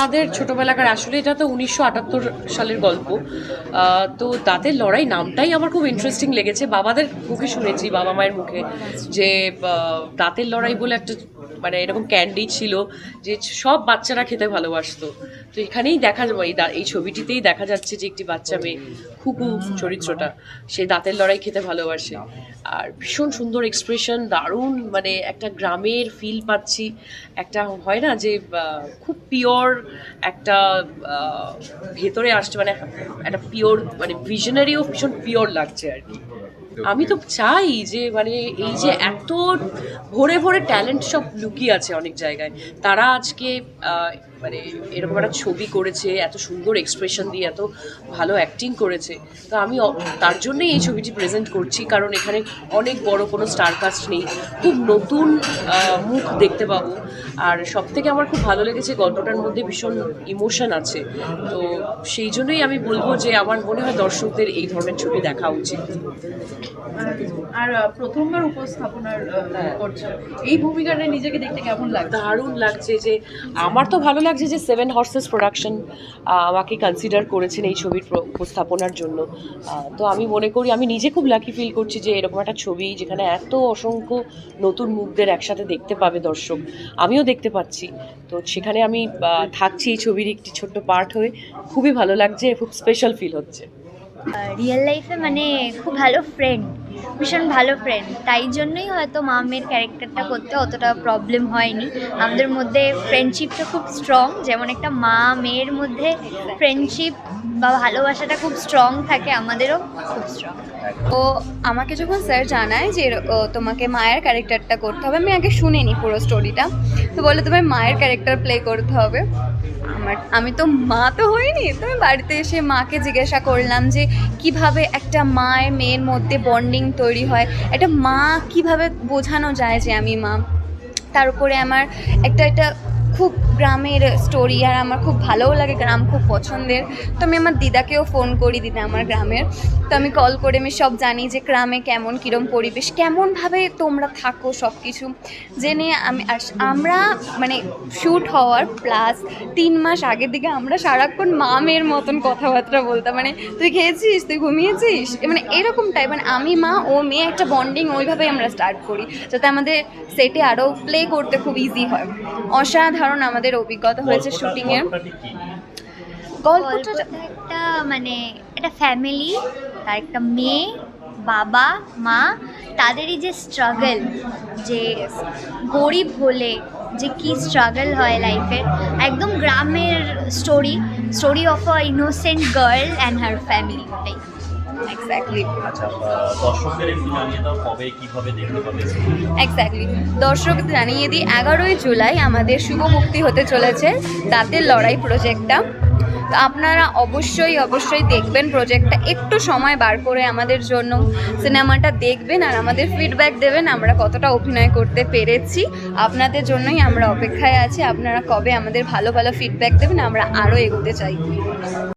আমাদের ছোটবেলাকার, আসলে এটা তো উনিশশো আটাত্তর সালের গল্প। তো দাঁতের লড়াই নামটাই আমার খুব ইন্টারেস্টিং লেগেছে। বাবাদের মুখে শুনেছি, বাবা মায়ের মুখে, যে দাঁতের লড়াই বলে একটা মানে এরকম ক্যান্ডি ছিল যে সব বাচ্চারা খেতে ভালোবাসতো। তো এখানেই দেখা এই এই ছবিটিতেই দেখা যাচ্ছে যে একটি বাচ্চা মেয়ে খুকু চরিত্রটা। সে দাঁতের লড়াই খেতে ভালোবাসে। আর ভীষণ সুন্দর এক্সপ্রেশন দারুণ মানে একটা গ্রামের ফিল পাচ্ছি। একটা হয় না যে খুব পিওর একটা ভেতরে আসছে মানে একটা পিওর মানে ভিশনারিও ভীষণ পিওর লাগছে আর কি। আমি তো চাই যে মানে এই যে এত ভরে ভরে ট্যালেন্ট সব লুকিয়ে আছে অনেক জায়গায়। তারা আজকে মানে এরকম একটা ছবি করেছে এত সুন্দর এক্সপ্রেশন দিয়ে এত ভালো অ্যাক্টিং করেছে। তো আমি তার জন্যই এই ছবিটি প্রেজেন্ট করছি কারণ এখানে অনেক বড় কোনো স্টার কাস্ট নেই। খুব নতুন মুখ দেখতে পাবো। আর সব থেকে আমার খুব ভালো লেগেছে গল্পটার মধ্যে ভীষণ ইমোশন আছে। তো সেই জন্যই আমি বলব যে আমার মনে হয় দর্শকদের এই ধরনের ছবি দেখা উচিত। আর প্রথমবার উপস্থাপনার করছ। এই ভূমিকাটা নিজেকে দেখতে কেমন লাগছে? দারুণ লাগছে যে আমার তো ভালো লাগছে যে সেভেন হর্সেস প্রোডাকশন আমাকে কনসিডার করেছেন এই ছবির উপস্থাপনার জন্য। তো আমি মনে করি, আমি নিজে খুব লাকি ফিল করছি যে এরকম একটা ছবি যেখানে এত অসংখ্য নতুন মুখদের একসাথে দেখতে পাবে দর্শক, আমিও দেখতে পাচ্ছি। তো সেখানে আমি থাকছি এই ছবির একটি ছোট্ট পার্ট হয়ে। খুবই ভালো লাগছে, খুব স্পেশাল ফিল হচ্ছে। রিয়েল লাইফে মানে খুব ভালো ফ্রেন্ড ভীষণ ভালো ফ্রেন্ড তাই জন্যই হয়তো মামের ক্যারেক্টারটা করতে অতটা প্রবলেম হয়নি। আমাদের মধ্যে ফ্রেন্ডশিপটা খুব স্ট্রং যেমন একটা মা মেয়ের মধ্যে ফ্রেন্ডশিপ বা ভালোবাসাটা খুব স্ট্রং থাকে, আমাদেরও খুব স্ট্রং ও আমাকে যখন স্যার জানায় যে তোমাকে মায়ের ক্যারেক্টারটা করতে হবে, আমি আগে শুনিনি পুরো স্টোরিটা তো বলে তোমার মায়ের ক্যারেক্টার প্লে করতে হবে। আমার, আমি তো মা তো হইনি, তো আমি বাড়িতে এসে মাকে জিজ্ঞাসা করলাম যে কীভাবে একটা মায়ের, মেয়ের মধ্যে বন্ডিং তৈরি হয়? একটা মা কীভাবে বোঝানো যায় যে আমি মা? তার উপরে আমার একটা একটা খুব গ্রামের স্টোরি আর আমার খুব ভালোও লাগে গ্রাম খুব পছন্দের। তো আমি আমার দিদাকেও ফোন করি, দিদা আমার গ্রামের। তো আমি কল করে আমি সব জানি যে গ্রামে কেমন, কীরম পরিবেশ, কেমনভাবে তোমরা থাকো সব কিছু জেনে আমি আমরা মানে শ্যুট হওয়ার প্লাস তিন মাস আগের দিকে আমরা সারাক্ষণ মামের মতন কথাবার্তা বলতাম। মানে তুই খেয়েছিস? তুই ঘুমিয়েছিস? মানে এরকমটাই মানে আমি, মা ও মেয়ে একটা বন্ডিং ওইভাবেই আমরা স্টার্ট করি। যাতে আমাদের সেটে আরও প্লে করতে খুব ইজি হয়। অসাধারণ আমাদের অভিজ্ঞতা হয়েছে শুটিংয়ের গল্পটা গল্পটা একটা মানে একটা ফ্যামিলি তার একটা মেয়ে বাবা মা তাদেরই যে স্ট্রাগল যে গরিব হলে যে কি স্ট্রাগল হয় লাইফের একদম গ্রামের story story of a innocent girl and her family exactly আচ্ছা দর্শকদের একটু জানিয়ে দাও কবে কীভাবে দেখতে পাবে এক্স্যাক্টলি দর্শক জানিয়ে দিই এগারোই জুলাই আমাদের শুভ মুক্তি হতে চলেছে দাঁতের লড়াই প্রজেক্টটা। তো আপনারা অবশ্যই অবশ্যই দেখবেন প্রজেক্টটা একটু সময় বার করে আমাদের জন্য সিনেমাটা দেখবেন আর আমাদের ফিডব্যাক দেবেন আমরা কতটা অভিনয় করতে পেরেছি। আপনাদের জন্যই আমরা অপেক্ষায় আছি আপনারা কবে আমাদের ভালো ভালো ফিডব্যাক দেবেন আমরা আরও এগোতে চাই।